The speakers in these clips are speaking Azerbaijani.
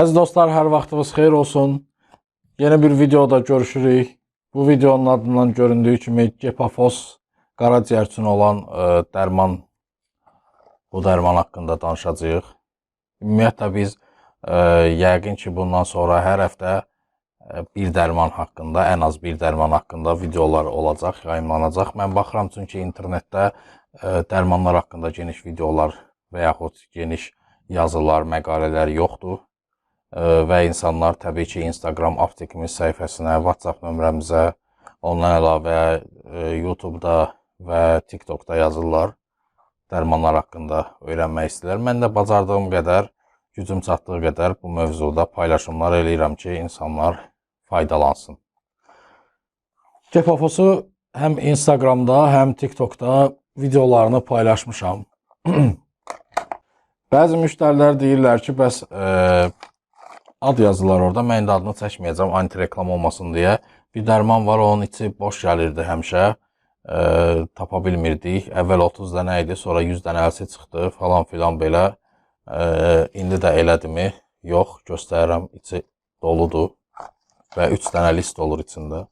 Əziz dostlar, hər vaxtınız xeyir olsun. Yeni bir videoda görüşürük. Bu videonun adından göründüyü kimi Gepafos qaraciyər üçün olan ə, dərman bu dərman haqqında danışacağıq. Ümumiyyətlə biz ə, yəqin ki, bundan sonra hər həftə ə, bir dərman haqqında, ən az bir dərman haqqında videolar olacaq, yayımlanacaq. Mən baxıram çünki internetdə ə, dərmanlar haqqında geniş videolar və yaxud geniş yazılar, məqalələr yoxdur. Və insanlar təbii ki, Instagram aptekimiz səhifəsinə, WhatsApp nömrəmizə, ondan əlavə ə, YouTube-da və TikTok-da yazırlar. Dərmanlar haqqında öyrənmək istəyirlər. Mən də bacardığım qədər, gücüm çatdığı qədər bu mövzuda paylaşımlar eləyirəm ki, insanlar faydalansın. Kepafosu həm Instagramda, həm TikTokda videolarını paylaşmışam. Bəzi müştərilər deyirlər ki, bəs ə, ad yazırlar orada. Mən indi adını çəkməyəcəm, antireklam olmasın deyə. Bir dərman var, onun içi boş gəlirdi həmişə. Ə, tapa bilmirdik. Əvvəl 30 dənə idi, sonra 100 dənəsi çıxdı falan filan belə. Ə, indi də elədimi? Yox, göstərirəm. İçi doludur və 3 dənə list olur içində.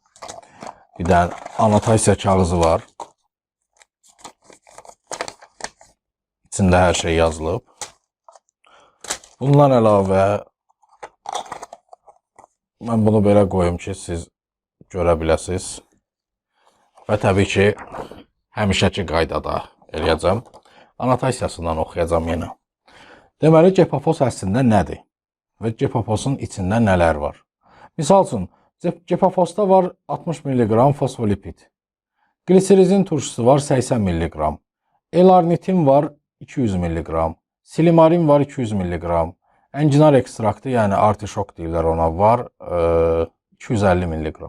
Bir dənə anotasiya kağızı var. İçində hər şey yazılıb. Bundan əlavə mən bunu belə qoyum ki, siz görə biləsiniz. Və təbii ki, həmişəki qaydada eləyəcəm. Anotasiyasından oxuyacam yenə. Deməli, Gepafos əslində nədir? Və Gepafosun içində nələr var? Misal üçün, Gepafosda var 60 mg fosfolipid. Gliserizin turşusu var 80 mg. L-arnitin var 200 mg. Silimarin var 200 mg. Enginar ekstraktı, yəni artişok deyirlər ona, var e, 250 mg.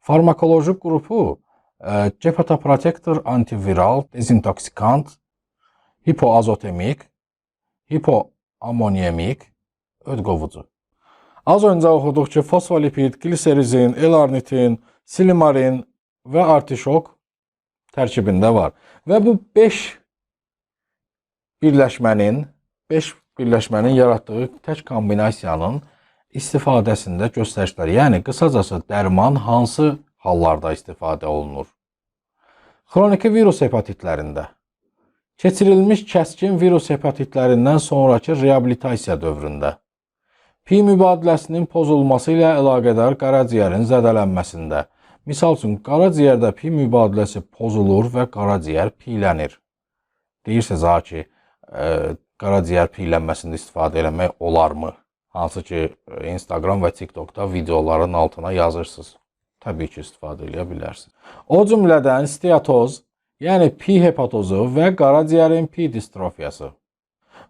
Farmakoloji qrupu e, Gepatoprotector antiviral, dezintoksikant, hipoazotemik, hipoamoniemik, ödqovucu. Az öncə oxuduq ki, fosfolipid, gliserizin, L-arnitin, silimarin və artişok tərkibində var. Və bu 5 birləşmənin 5 birləşmənin yaratdığı tək kombinasiyanın istifadəsində göstərişlər. Yəni qısacası dərman hansı hallarda istifadə olunur? Xroniki virus hepatitlərində keçirilmiş kəskin virus hepatitlərindən sonrakı reabilitasiya dövründə pi mübadiləsinin pozulması ilə əlaqədar qaraciyərin zədələnməsində. Misal üçün, qaraciyərdə pi mübadiləsi pozulur və qaraciyər piylənir. Deyirsiniz ha ki, ə, qaraciyər piylənməsində istifadə eləmək olarmı? Hansı ki, Instagram və TikTokda videoların altına yazırsınız. Təbii ki, istifadə edə bilərsiniz. O cümlədən steatoz, yəni pi hepatozu və qaraciyərin pi distrofiyası.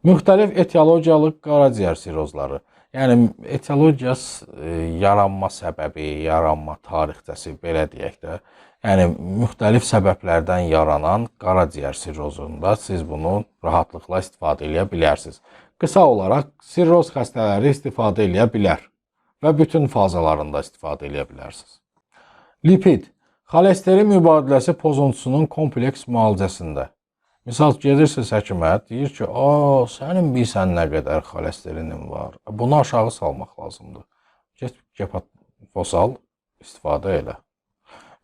Müxtəlif etiologiyalı qaraciyər sirozları. Yəni etiologiya e, yaranma səbəbi, yaranma tarixçəsi belə deyək də. Yəni müxtəlif səbəblərdən yaranan qaraciyər sirrozunda siz bunu rahatlıqla istifadə edə bilərsiniz. Qısa olaraq sirroz xəstələri istifadə edə bilər və bütün fazalarında istifadə edə bilərsiniz. Lipid xolesterin mübadiləsi pozuntusunun kompleks müalicəsində Misal gedirsiniz həkimə, deyir ki, "A, sənin bilsən nə qədər xolesterinin var. Bunu aşağı salmaq lazımdır. Get gepatfosal istifadə elə."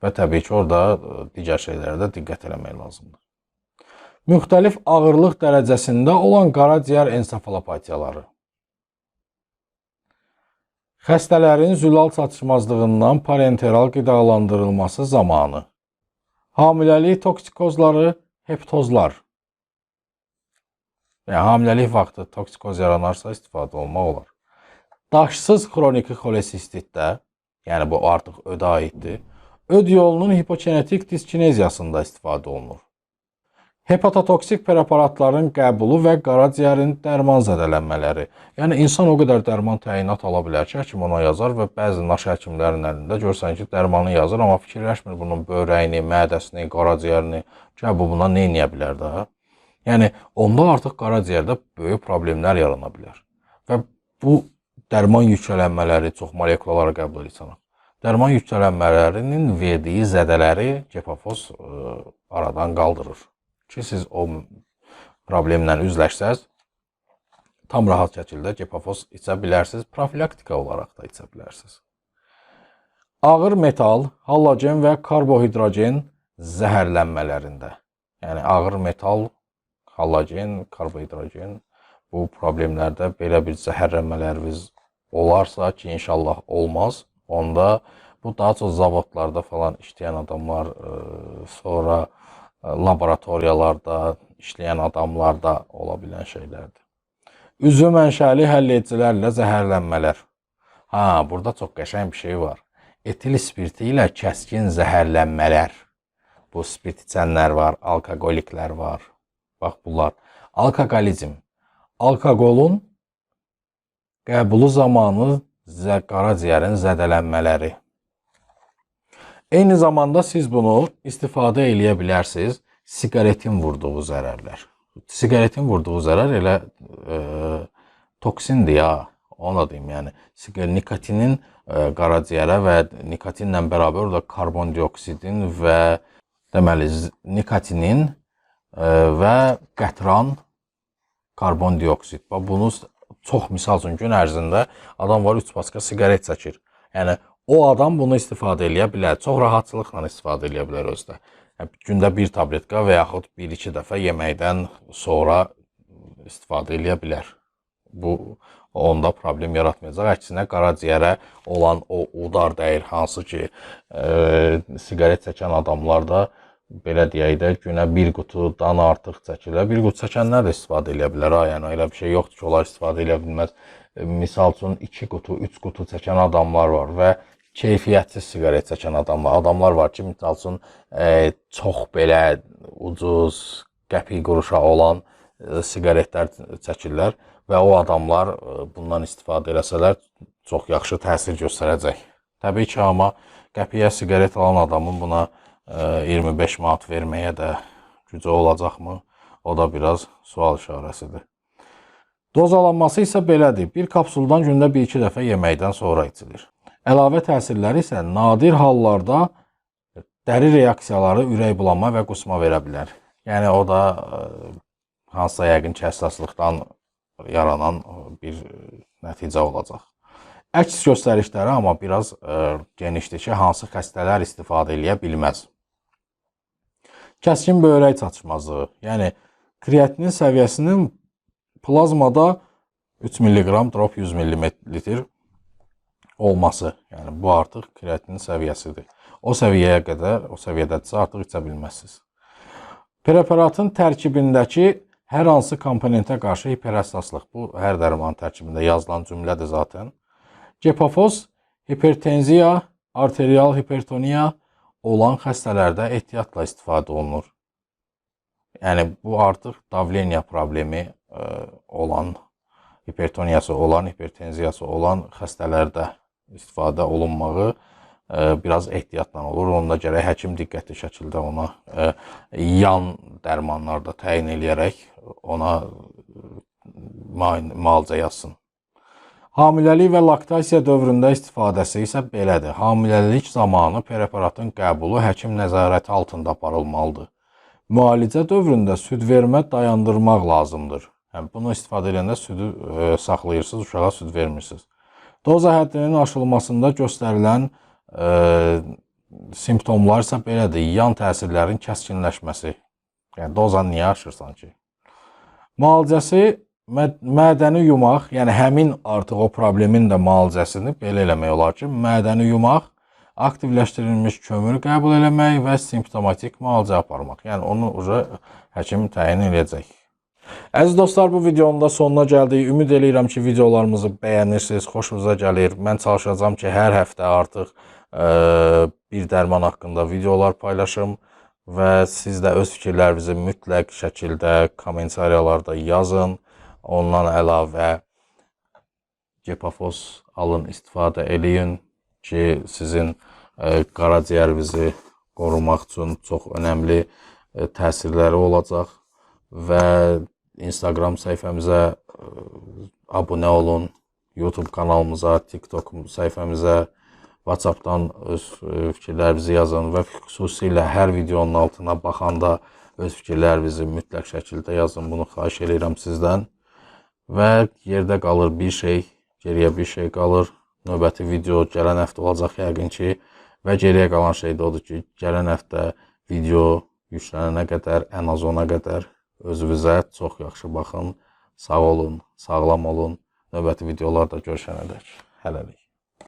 Və təbii ki, orada e, digər şeylərə də diqqət eləmək lazımdır. Müxtəlif ağırlıq dərəcəsində olan qaraciyər ensefalopatiyaları. Xəstələrin zülal çatışmazlığından parenteral qidalandırılması zamanı. Hamiləlik toksikozları heptozlar. Yəni hamiləlik vaxtı toksikoz yaranarsa istifadə olmaq olar. Daşsız xroniki xolesistitdə, yəni bu artıq ödə aiddir, öd yolunun hipokinetik diskineziyasında istifadə olunur. Hepatotoksik preparatların qəbulu və qaraciyərin dərman zədələnmələri. Yəni insan o qədər dərman təyinat ala bilər ki, həkim ona yazar və bəzi naş həkimlərin əlində görsən ki, dərmanı yazır, amma fikirləşmir bunun bövrəyini, mədəsini, qaraciyərini, ki, bu buna nə edə bilər də? Yəni onda artıq qaraciyərdə böyük problemlər yarana bilər. Və bu dərman yüklənmələri çox molekulalar qəbul edir. Dərman yüklənmələrinin verdiyi zədələri Gepafos ə, aradan qaldırır ki, siz o problemlə üzləşsəz, tam rahat şəkildə Gepafos içə bilərsiniz. Profilaktika olaraq da içə bilərsiniz. Ağır metal, halogen və karbohidrogen zəhərlənmələrində. Yəni ağır metal, halogen, karbohidrogen bu problemlərdə belə bir zəhərlənmələriniz olarsa ki, inşallah olmaz. Onda bu daha çox zavodlarda falan işləyən adamlar, e, sonra e, laboratoriyalarda işləyən adamlarda ola bilən şeylərdir. Üzvü mənşəli həlledicilərlə zəhərlənmələr. Ha, burada çox qəşəng bir şey var. Etil spirti ilə kəskin zəhərlənmələr. Bu spirt içənlər var, alkoqoliklər var. Bax bunlar. Alkoqolizm. Alkoqolun qəbulu zamanı qaraciyərin zədələnmələri. Eyni zamanda siz bunu istifadə eləyə bilərsiniz siqaretin vurduğu zərərlər. Siqaretin vurduğu zərər elə e, toksindir ya, onu da deyim, yəni nikotinin e, qaraciyərə və nikotinlə bərabər orada karbon dioksidin və deməli nikotinin e, və qətran karbon dioksid. Bax bunu çox misal üçün gün ərzində adam var 3 paska siqaret çəkir. Yəni o adam bunu istifadə eləyə bilər. Çox rahatçılıqla istifadə eləyə bilər özdə. Yəni, gündə bir tabletka və yaxud 1-2 dəfə yeməkdən sonra istifadə eləyə bilər. Bu onda problem yaratmayacaq. Əksinə qaraciyərə olan o udar dəyir hansı ki, e, siqaret çəkən adamlarda belə deyək də günə bir qutudan artıq çəkirlər. Bir qutu çəkənlər də istifadə eləyə bilər. Ha, yəni elə bir şey yoxdur ki, onlar istifadə eləyə bilməz. E, Misal üçün 2 qutu, 3 qutu çəkən adamlar var və keyfiyyətsiz siqaret çəkən adamlar. Adamlar var ki, misal üçün e, çox belə ucuz, qəpik quruşa olan e, siqaretlər çəkirlər və o adamlar e, bundan istifadə eləsələr çox yaxşı təsir göstərəcək. Təbii ki, amma qəpiyə siqaret alan adamın buna e, 25 manat verməyə də gücü olacaqmı? O da biraz sual işarəsidir. Dozalanması isə belədir. Bir kapsuldan gündə 1-2 dəfə yeməkdən sonra içilir. Əlavə təsirləri isə nadir hallarda dəri reaksiyaları, ürək bulanma və qusma verə bilər. Yəni o da hansısa yəqin ki, həssaslıqdan yaranan bir nəticə olacaq. Əks göstərişləri amma biraz genişdir ki, hansı xəstələr istifadə eləyə bilməz. Kəskin böyrək çatışmazlığı, yəni kreatinin səviyyəsinin plazmada 3 mq drop 100 ml olması, yəni bu artıq kreatinin səviyyəsidir. O səviyyəyə qədər, o səviyyədədirsə artıq içə bilməzsiniz. Preparatın tərkibindəki hər hansı komponentə qarşı hiperhəssaslıq, bu hər dərman tərkibində yazılan cümlədir zaten. Gepafos hipertenziya, arterial hipertoniya olan xəstələrdə ehtiyatla istifadə olunur. Yəni bu artıq davleniya problemi ə, olan, hipertoniyası olan, hipertenziyası olan xəstələrdə istifadə olunmağı ə, biraz ehtiyatla olur. Onda gərək həkim diqqətli şəkildə ona ə, yan dərmanlar da təyin eləyərək ona müalicə yazsın. Hamiləlik və laktasiya dövründə istifadəsi isə belədir. Hamiləlik zamanı preparatın qəbulu həkim nəzarəti altında aparılmalıdır. Müalicə dövründə süd vermə dayandırmaq lazımdır. Yəni bunu istifadə edəndə südü e, saxlayırsınız, uşağa süd vermirsiniz. Doza həddinin aşılmasında göstərilən e, simptomlar isə belədir. Yan təsirlərin kəskinləşməsi. Yəni dozanı niyə aşırsan ki? Müalicəsi mədəni yumaq, yəni həmin artıq o problemin də müalicəsini belə eləmək olar ki, mədəni yumaq, aktivləşdirilmiş kömür qəbul eləmək və simptomatik müalicə aparmaq. Yəni onu uca həkim təyin edəcək. Əziz dostlar, bu videonun da sonuna gəldik. Ümid eləyirəm ki, videolarımızı bəyənirsiniz, xoşunuza gəlir. Mən çalışacağam ki, hər həftə artıq ə, bir dərman haqqında videolar paylaşım və siz də öz fikirlərinizi mütləq şəkildə kommentariyalarda yazın. Ondan əlavə Gepafos alın, istifadə eləyin ki, sizin ə, qaraciyərinizi qorumaq üçün çox önəmli ə, təsirləri olacaq və Instagram səhifəmizə ə, abunə olun, YouTube kanalımıza, TikTok səhifəmizə, WhatsApp-dan öz fikirlərinizi yazın və xüsusilə hər videonun altına baxanda öz fikirlərinizi mütləq şəkildə yazın. Bunu xahiş edirəm sizdən. Və yerdə qalır bir şey, geriyə bir şey qalır. Növbəti video gələn həftə olacaq yəqin ki. Və geriyə qalan şey də odur ki, gələn həftə video yüklənənə qədər, ən az ona qədər özünüzə çox yaxşı baxın. Sağ olun, sağlam olun. Növbəti videolarda görüşənədək. Hələlik.